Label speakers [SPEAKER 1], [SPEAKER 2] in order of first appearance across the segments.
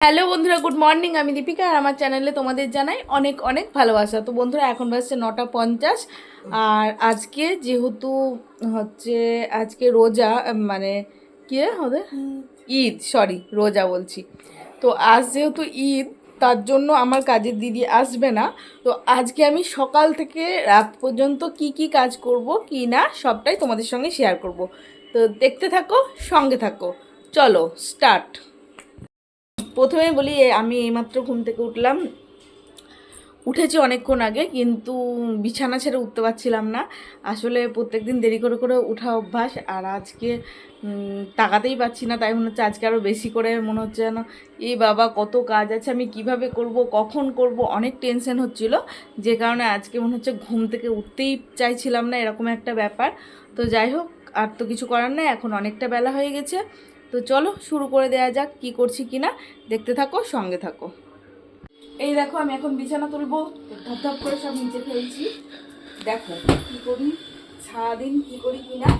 [SPEAKER 1] Hello বন্ধুরা, good morning. আমি দীপিকা আর আমার চ্যানেলে তোমাদের জানাই অনেক অনেক ভালোবাসা। তো বন্ধুরা, এখন বাজছে নটা পঞ্চাশ। আর আজকে যেহেতু হচ্ছে, আজকে রোজা মানে কি হবে? ঈদ সরি রোজা বলছি। তো আজ যেহেতু ঈদ, তার জন্য আমার কাজের দিদি আসবে না। তো আজকে আমি সকাল থেকে রাত পর্যন্ত কি কি কাজ করব, কি না, সবটাই তোমাদের সঙ্গে শেয়ার করব। তো দেখতে থাকো, সঙ্গে থাকো। চলো স্টার্ট প্রথমে বলি আমি এইমাত্র ঘুম থেকে উঠলাম। উঠেছি অনেকক্ষণ আগে, কিন্তু বিছানা ছেড়ে উঠতে পারছিলাম না। আসলে প্রত্যেকদিন দেরি করে করে উঠা অভ্যাস, আর আজকে তাকাতেই পাচ্ছি না। তাই মনে হচ্ছে আজকে আরও বেশি করে মনে হচ্ছে যেন এই বাবা, কত কাজ আছে, আমি কীভাবে করব, কখন করব? অনেক টেনশন হচ্ছিল। যে কারণে আজকে মনে হচ্ছে ঘুম থেকে উঠতেই চাইছিলাম না, এরকম একটা ব্যাপার। তো যাই হোক, আর তো কিছু করার নেই, এখন অনেকটা বেলা হয়ে গেছে। তো চলো শুরু করে দেওয়া যাক কি করছি কি না। দেখতে থাকো, সঙ্গে থাকো। এই দেখো, আমি এখন বিছানা তুলবো। ধপ ধপ করে সব নিচে ফেলছি। দেখো কি করি, সারাদিন কি করি কি না।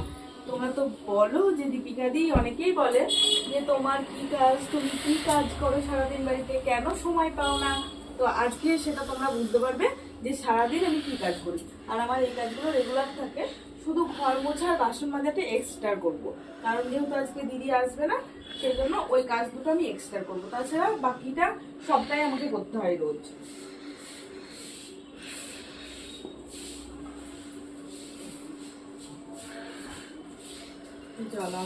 [SPEAKER 1] তোমরা তো বলো যে দীপিকা দি, অনেকেই বলে যে তোমার কি কাজ, তুমি কি কাজ করো সারাদিন বাড়িতে? কেন সময় পাও না? তো আজকে সেটা তোমরা বুঝতে পারবে যে সারাদিন আমি কি কাজ করি। আর আমার এই কাজগুলো রেগুলার থাকে। শুধু ঘর মোছা আর বাসন মাজাতে এক্সট্রা করব। কারণ যেহেতু আজকে দিদি আসবে না সেই জন্য ওই কাজ দুটো আমি এক্সট্রা করব। তাছাড়া বাকিটা সবটাই আমাকে করতে হয় রোজ। চলো।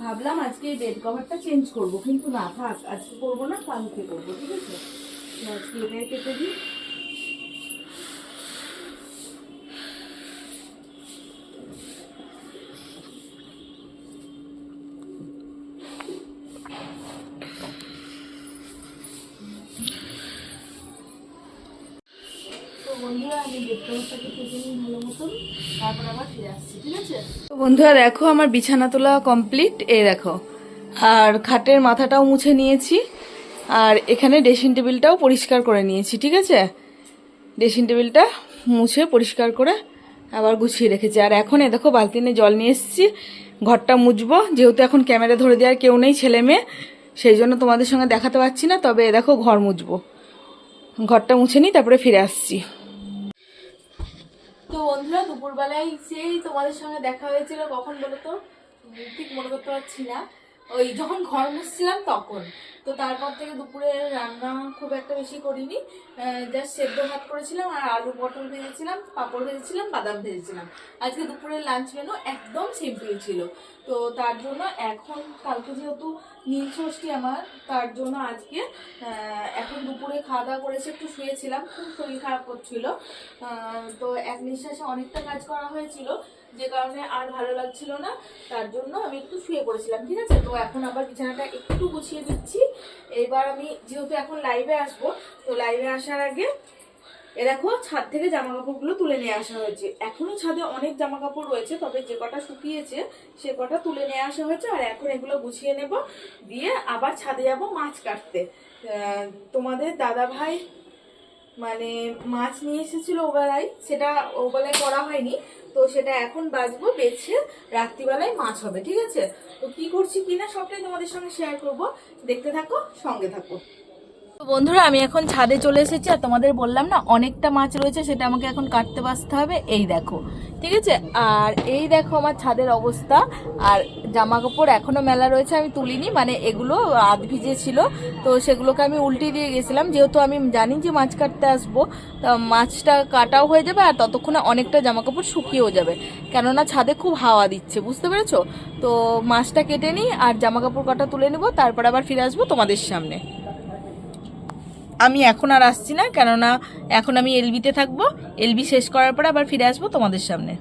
[SPEAKER 1] ভাবলাম আজকে এই বেড কভারটা চেঞ্জ করব। কিন্তু না, থাক, আজকে করব না, কালকে করব, ঠিক আছে? আজকে এটাই কেটে দিই। ফিরে আসছি, ঠিক আছে? তো বন্ধুরা, দেখো আমার বিছানা তোলা কমপ্লিট এই দেখো, আর খাটের মাথাটাও মুছে নিয়েছি, আর এখানে ড্রেসিং টেবিলটাও পরিষ্কার করে নিয়েছি, ঠিক আছে? ড্রেসিং টেবিলটা মুছে পরিষ্কার করে আবার গুছিয়ে রেখেছি। আর এখন এ দেখো, বালতিনে জল নিয়ে এসেছি, ঘরটা মুছবো। যেহেতু এখন ক্যামেরা ধরে দেওয়ার কেউ নেই, ছেলে মেয়ে, সেই জন্য তোমাদের সঙ্গে দেখাতে পারছি না, তবে এ দেখো, ঘর মুছবো। ঘরটা মুছে নিই, তারপরে ফিরে আসছি। তো বন্ধুরা, দুপুরবেলায় সেই তোমাদের সঙ্গে দেখা হয়েছিল কখন বলো তো? ঠিক মনে করতে পারছি না। ওই যখন ঘর মুছছিলাম তখন। তো তারপর থেকে দুপুরে রান্না খুব একটা বেশি করিনি। জাস্ট সেদ্ধ ভাত করেছিলাম আর আলু পটল ভেজেছিলাম, পাঁপড় ভেজেছিলাম, বাদাম ভেজেছিলাম। আজকে দুপুরের লাঞ্চ মেনু একদম সিম্পল ছিল। তো তার জন্য এখন, কালকে যেহেতু নীল ষষ্ঠী আমার, তার জন্য আজকে এখন দুপুরে খাওয়া দাওয়া করেছে, একটু শুয়েছিলাম, খুব শরীর খারাপ করছিল। তো এক নিঃশ্বাসে অনেকটা কাজ করা হয়েছিল। যে কারণে আর ভালো লাগছিল না, তার জন্য আমি একটু শুয়ে পড়েছিলাম, ঠিক আছে? তো এখন আবার বিছানাটা একটু গুছিয়ে দিচ্ছি। এবার আমি যেহেতু এখন লাইভে আসব, তো লাইভে আসার আগে এ দেখো, ছাদ থেকে জামা কাপড়গুলো তুলে নিয়ে আসা হয়েছে। এখনও ছাদে অনেক জামা কাপড় রয়েছে, তবে যে কটা শুকিয়েছে, সে কটা তুলে নিয়ে আসা হয়েছে, আর এখন এগুলো গুছিয়ে নেব, দিয়ে আবার ছাদে যাব মাছ কাটতে। তোমাদের দাদা ভাই মানে মাছ নিয়ে এসেছিল ওবেলায়, সেটা ওবেলায় করা হয়নি, তো সেটা এখন বাজবো, বেছে রাত্রিবেলায় মাছ হবে, ঠিক আছে? তো কি করছি কিনা সবটাই তোমাদের সঙ্গে শেয়ার করব, দেখতে থাকো, সঙ্গে থাকো। বন্ধুরা, আমি এখন ছাদে চলে এসেছি আর তোমাদের বললাম না, অনেকটা মাছ রয়েছে, সেটা আমাকে এখন কাটতে বাঁচতে হবে। এই দেখো, ঠিক আছে? আর এই দেখো আমার ছাদের অবস্থা। আর জামা কাপড় এখনও মেলা রয়েছে, আমি তুলিনি মানে এগুলো আধ ভিজে ছিল। তো সেগুলোকে আমি উল্টে দিয়ে গেছিলাম। যেহেতু আমি জানি যে মাছ কাটতে আসব মাছটা কাটাও হয়ে যাবে আর ততক্ষণে অনেকটা জামা কাপড় শুকিয়েও যাবে। কেননা ছাদে খুব হাওয়া দিচ্ছে, বুঝতে পেরেছ? তো মাছটা কেটে নিই আর জামা কাপড় কাটা তুলে নেব, তারপর আবার ফিরে আসব তোমাদের সামনে। আমি এখন আর আসছি না, কেননা এখন আমি এলবিতে থাকব। এলবি শেষ করার পরে আবার ফিরে আসব তোমাদের সামনে।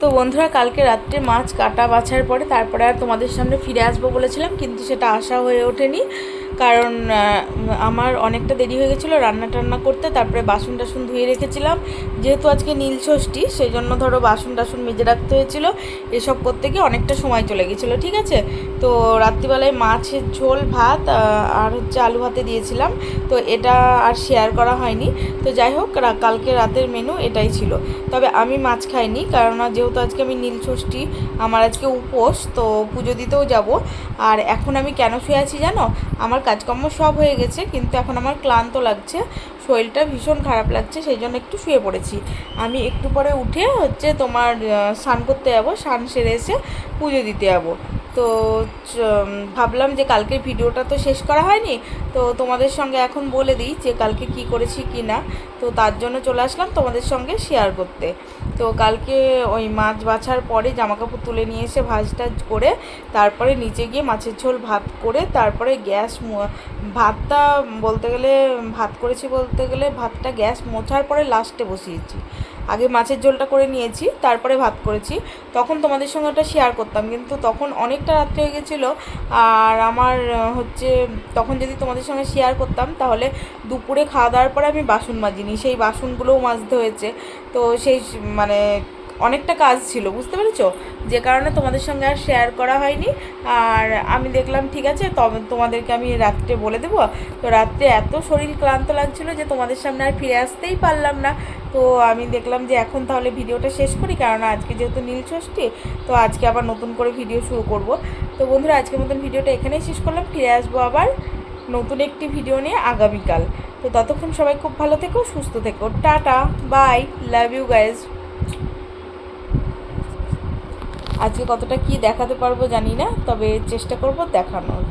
[SPEAKER 1] তো বন্ধুরা, কালকে রাত্রে মাছ কাটা বাছার পরে তারপরে আর তোমাদের সামনে ফিরে আসব বলেছিলাম, কিন্তু সেটা আশা হয়ে ওঠেনি। কারণ আমার অনেকটা দেরি হয়ে গেছিল রান্না টান্না করতে, তারপরে বাসন টাসন ধুয়ে রেখেছিলাম। যেহেতু আজকে নীল ষষ্ঠী, সেই জন্য ধরো বাসন টাসন মেজে রাখতে হয়েছিল। এসব করতে গিয়ে অনেকটা সময় চলে গেছিল, ঠিক আছে? তো রাত্রিবেলায় মাছের ঝোল, ভাত আর হচ্ছে আলু ভাতে দিয়েছিলাম। তো এটা আর শেয়ার করা হয়নি। তো যাই হোক কালকে রাতের মেনু এটাই ছিল। তবে আমি মাছ খাইনি কারণ যেহেতু আজকে আমি নীল ষষ্ঠী, আমার আজকে উপোস, তো পুজো দিতেও যাব। আর এখন আমি কেন শুয়ে আছি জানো? আমার কাজকর্ম সব হয়ে গেছে, কিন্তু এখন আমার ক্লান্ত লাগছে, শরীরটা ভীষণ খারাপ লাগছে, সেই জন্য একটু শুয়ে পড়েছি। আমি একটু পরে উঠে হচ্ছে তোমার স্নান করতে যাব, স্নান সেরে এসে পুজো দিতে যাব। তো ভাবলাম যে কালকের ভিডিওটা তো শেষ করা হয়নি, তো তোমাদের সঙ্গে এখন বলে দিই যে কালকে কি করেছি কি না। তো তার জন্য চলে আসলাম তোমাদের সঙ্গে শেয়ার করতে। তো কালকে ওই মাছ বাছার পরে জামাকাপড় তুলে নিয়ে এসে ভাজ টাজ করে তারপরে নিচে গিয়ে মাছের ঝোল ভাত করে তারপরে গ্যাস ভাতটা বলতে গেলে, ভাত করেছি বলতে গেলে ভাতটা গ্যাস মোছার পরে লাস্টে বসিয়েছি। আগে মাছের ঝোলটা করে নিয়েছি, তারপরে ভাত করেছি। তখন তোমাদের সঙ্গে ওটা শেয়ার করতাম, কিন্তু তখন অনেকটা রাত্রে হয়ে গেছিল। আর আমার হচ্ছে, তখন যদি তোমাদের সঙ্গে শেয়ার করতাম, তাহলে দুপুরে খাওয়া দাওয়ার পরে আমি বাসন মাজিনি। সেই বাসনগুলোও মাজতে হয়েছে। তো সেই মানে অনেকটা কাজ ছিল, বুঝতে পেরেছ? যে কারণে তোমাদের সঙ্গে আর শেয়ার করা হয়নি। আর আমি দেখলাম, ঠিক আছে, তবে তোমাদেরকে আমি রাত্রে বলে দেবো। তো রাত্রে এত শরীর ক্লান্ত লাগছিল যে তোমাদের সামনে আর ফিরে আসতেই পারলাম না। তো আমি দেখলাম যে এখন তাহলে ভিডিওটা শেষ করি কারণ আজকে যেহেতু নীল ষষ্ঠী, তো আজকে আবার নতুন করে ভিডিও শুরু করব। তো বন্ধুরা, আজকের মতন ভিডিওটা এখানেই শেষ করলাম, ফিরে আসব আবার নতুন একটি ভিডিও নিয়ে আগামীকাল। তো ততক্ষণ সবাই খুব ভালো থেকো, সুস্থ থেকো, tata, bye, love you guys. আজকে কতটা কি দেখাতে পারব জানি না, তবে চেষ্টা করব দেখানোর।